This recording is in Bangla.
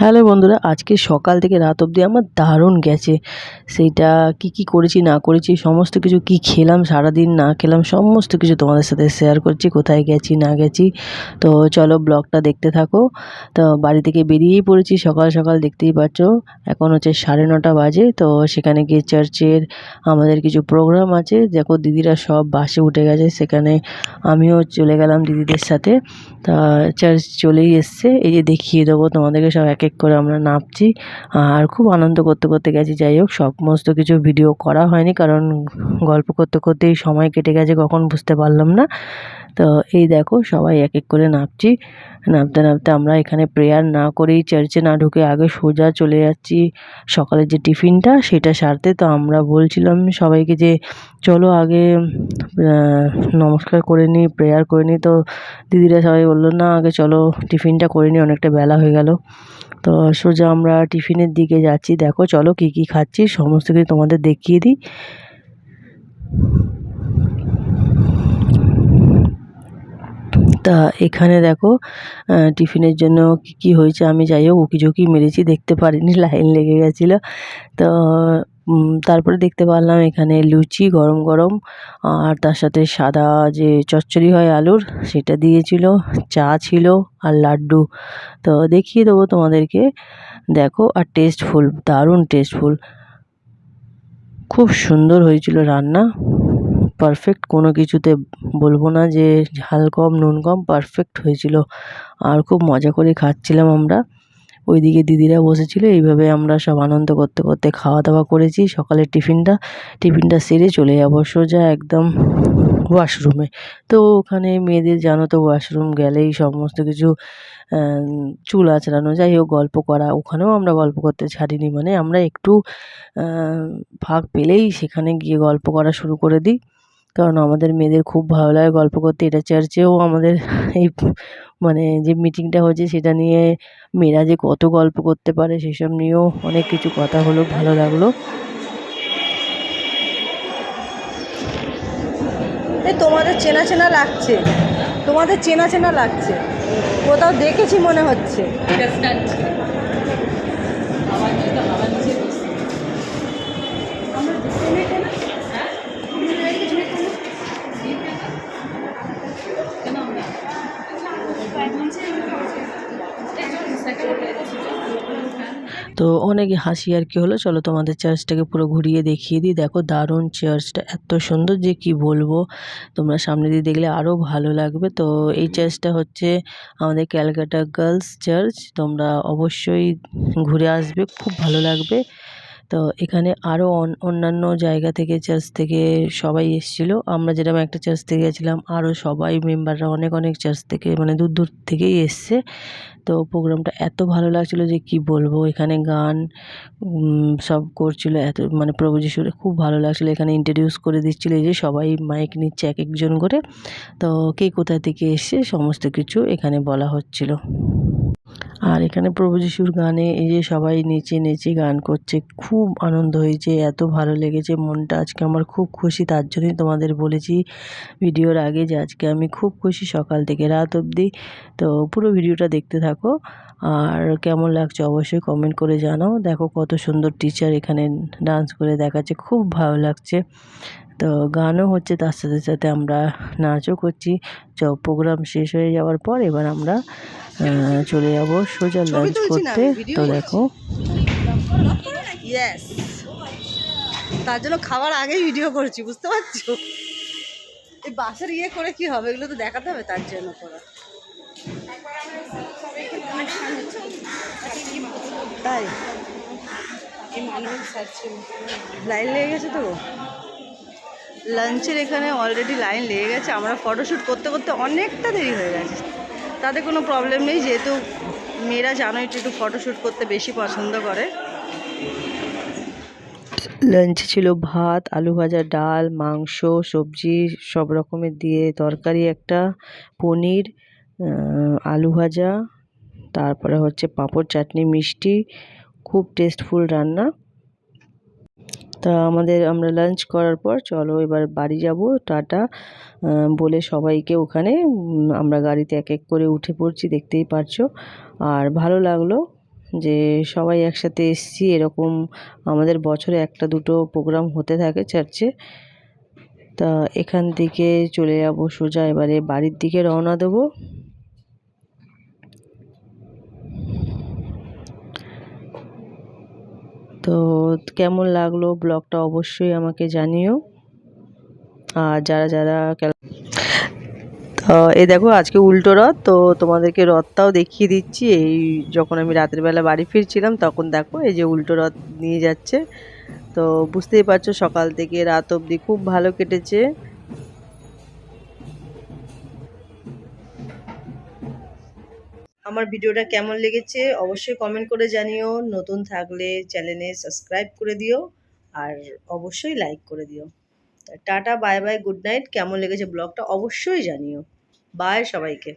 হ্যালো বন্ধুরা, আজকে সকাল থেকে রাত অবধি আমার দারুণ গেছে। সেইটা কি কি করেছি, না করেছি, সমস্ত কিছু কি খেলাম, সারাদিন না খেলাম, সমস্ত কিছু তোমাদের সাথে শেয়ার করছি, কোথায় গেছি, না গেছি। তো চলো ব্লগটা দেখতে থাকো। তো বাড়ি থেকে বেরিয়েই পড়েছি, সকাল সকাল দেখতেই পাচ্ছ। এখন হচ্ছে সাড়ে নটা বাজে, তো সেখানে গিয়ে চার্চের আমাদের কিছু প্রোগ্রাম আছে। দেখো দিদিরা সব বাসে উঠে গেছে, সেখানে আমিও চলে গেলাম দিদিদের সাথে। তা চার্চ চলেই এসছে, এই যে দেখিয়ে দেবো তোমাদেরকে সব এক এক করে আমরা নাপছি আর খুব আনন্দ করতে করতে গেছি। যাই হোক, সমস্ত কিছু ভিডিও করা হয়নি, কারণ গল্প করতে করতেই সময় কেটে গেছে, কখন বুঝতে পারলাম না। তো এই দেখো, সবাই এক এক করে নাপছি নাপতে নাপতে আমরা এখানে প্রেয়ার না করেই চার্চে না ঢুকে আগে সোজা চলে যাচ্ছি। সকালের যে টিফিনটা, সেটা সারতে তো আমরা বলছিলাম সবাইকে যে, চলো আগে নমস্কার করে নিই প্রেয়ার করে নিই তো দিদিরা সবাই বলল, না, আগে চলো, টিফিনটা করে নিই অনেকটা বেলা হয়ে গেল। তো সোজা আমরা টিফিনের দিকে যাচ্ছি। দেখো, চলো কি কি খাচ্ছি, সমস্ত কিছু তোমাদের দেখিয়ে দিই। তা এখানে দেখো টিফিনের জন্য কি কি হয়েছে আমি যাই হোক উকি ঝুঁকি মেরেছি, দেখতে পারিনি, লাইন লেগে গেছিল। তো তারপরে দেখতে পারলাম এখানে লুচি গরম গরম, আর তার সাথে সাদা যে চচ্চড়ি হয় আলুর, সেটা দিয়েছিল, চা ছিল আর লাড্ডু। তো দেখিয়ে দেবো তোমাদেরকে। দেখো, আর টেস্টফুল দারুণ টেস্টফুল খুব সুন্দর হয়েছিল রান্না। পারফেক্ট কোনো কিছুতে বলব না যে ঝাল কম, নুন কম পারফেক্ট হয়েছিল। আর খুব মজা করে খাচ্ছিলাম আমরা। ওইদিকে দিদিরা বসেছিল, এইভাবে আমরা সব আনন্দ করতে করতে খাওয়া দাওয়া করেছি। সকালের টিফিনটা টিফিনটা সেরে চলে যাব সোজা একদম ওয়াশরুমে। তো ওখানে মেয়েদের জানো তো ওয়াশরুম গেলেই সমস্ত কিছু চুল আঁচড়ানো, যাই হোক গল্প করা, ওখানেও আমরা গল্প করতে ছাড়িনি। মানে আমরা একটু ফাঁক পেলেই সেখানে গিয়ে গল্প করা শুরু করে দিই। কারণ আমাদের মেয়েদের খুব ভালো লাগে গল্প করতে, এটা চার্চেও আমাদের এই মানে যে মিটিংটা হয়েছে সেটা নিয়ে মেয়েরা যে কত গল্প করতে পারে সেসব নিয়েও অনেক কিছু কথা হলো, ভালো লাগল। তোমাদের চেনা চেনা লাগছে। তোমাদের চেনা চেনা লাগছে। কোথাও দেখেছি মনে হচ্ছে। অনেক হাসি আর কি হলো। চলো তোমাদের চার্চটাকে পুরো ঘুরিয়ে দেখিয়ে দিই। দেখো দারুণ চার্চটা এত সুন্দর যে কি বলব। তোমরা সামনে দিয়ে দেখলে আরও ভালো লাগবে। তো এই চার্চটা হচ্ছে আমাদের ক্যালকাটা গার্লস চার্চ। তোমরা অবশ্যই ঘুরে আসবে, খুব ভালো লাগবে। তো এখানে আরও অন্যান্য জায়গা থেকে চার্চ থেকে সবাই এসেছিল। আমরা যেরকম একটা চার্চ থেকে গেছিলাম আরও সবাই মেম্বাররা অনেক অনেক চার্চ থেকে মানে দূর দূর থেকেই এসছে। তো প্রোগ্রামটা এত ভালো লাগছিল যে কি বলব, এখানে গান সব করছিল এত মানে প্রভু যিশুরে খুব ভালো লাগছিল। এখানে ইন্ট্রোডিউস করে দিচ্ছিল যে সবাই মাইক নিচ্ছে এক একজন করে। তো কে কোথা থেকে এসছে, সমস্ত কিছু এখানে বলা হচ্ছিল। আর এখানে প্রভু যিশুর গানে এই যে সবাই নেচে নেচে গান করছে, খুব আনন্দ হয়েছে, এত ভালো লেগেছে, মনটা আজকে আমার খুব খুশি, তার জন্যই তোমাদের বলেছি ভিডিওর আগে যে আজকে আমি খুব খুশি সকাল থেকে রাত অবধি। তো পুরো ভিডিওটা দেখতে থাকো, আর কেমন লাগছে অবশ্যই কমেন্ট করে জানাও। দেখো কত সুন্দর টিচার এখানে ডান্স করে দেখাচ্ছে, খুব ভালো লাগছে। তো গানও হচ্ছে তার সাথে সাথে আমরা নাচও করছি। চ প্রোগ্রাম শেষ হয়ে যাওয়ার পর এবার আমরা চলে যাব সোজা লাঞ্চ করতে। তো দেখো। তার জন্য খাবার আগেই ভিডিও করছি বুঝতে পারছ? এই বাসের ইয়ে করে কি হবে? এগুলো তো দেখাতে হবে তার জন্য করা। তাই? লাইন লেগে গেছে তো? লাঞ্চের এখানে অলরেডি লাইন লেগে গেছে। আমরা ফটোশ্যুট করতে করতে অনেকটা দেরি হয়ে গেছে। তাতে কোনো প্রবলেম নেই, যেহেতু মেয়েরা জানো একটু একটু ফটোশ্যুট করতে বেশি পছন্দ করে। লাঞ্চে ছিল ভাত, আলু ভাজা, ডাল, মাংস, সবজি, সব রকমের দিয়ে তরকারি একটা, পনির আলু ভাজা, তারপরে হচ্ছে পাঁপড়, চাটনি, মিষ্টি, খুব টেস্টফুল রান্না। তা আমাদের আমরা লাঞ্চ করার পর চলো এবার বাড়ি যাব, টাটা। বলে সবাইকে ওখানে আমরা গাড়িতে এক এক করে উঠে পড়ছি, দেখতেই পারছ। আর ভালো লাগল যে সবাই একসাথে এসছি, এরকম আমাদের বছরে একটা দুটো প্রোগ্রাম হতে থাকে চার্চে তা এখান থেকে চলে যাব সোজা, এবারে বাড়ির দিকে রওনা দেবো। তো কেমন লাগল ব্লগটা অবশ্যই আমাকে জানিও। আর যারা যারা এ দেখো, আজকে উল্টো রথ, তো তোমাদেরকে রথটাও দেখিয়ে দিচ্ছি। এই যখন আমি রাতের বেলা বাড়ি ফিরছিলাম, তখন দেখো, এই যে উল্টো রথ নিয়ে যাচ্ছে। তো বুঝতেই পারছ, সকাল থেকে রাত অবধি খুব ভালো কেটেছে। আমার ভিডিওটা কেমন লেগেছে অবশ্যই কমেন্ট করে জানিও। নতুন থাকলে চ্যানেলে সাবস্ক্রাইব করে দিও আর অবশ্যই লাইক করে দিও। Tata bye bye good night কেমন লেগেছে ব্লগটা অবশ্যই জানিও। বাই সবাইকে।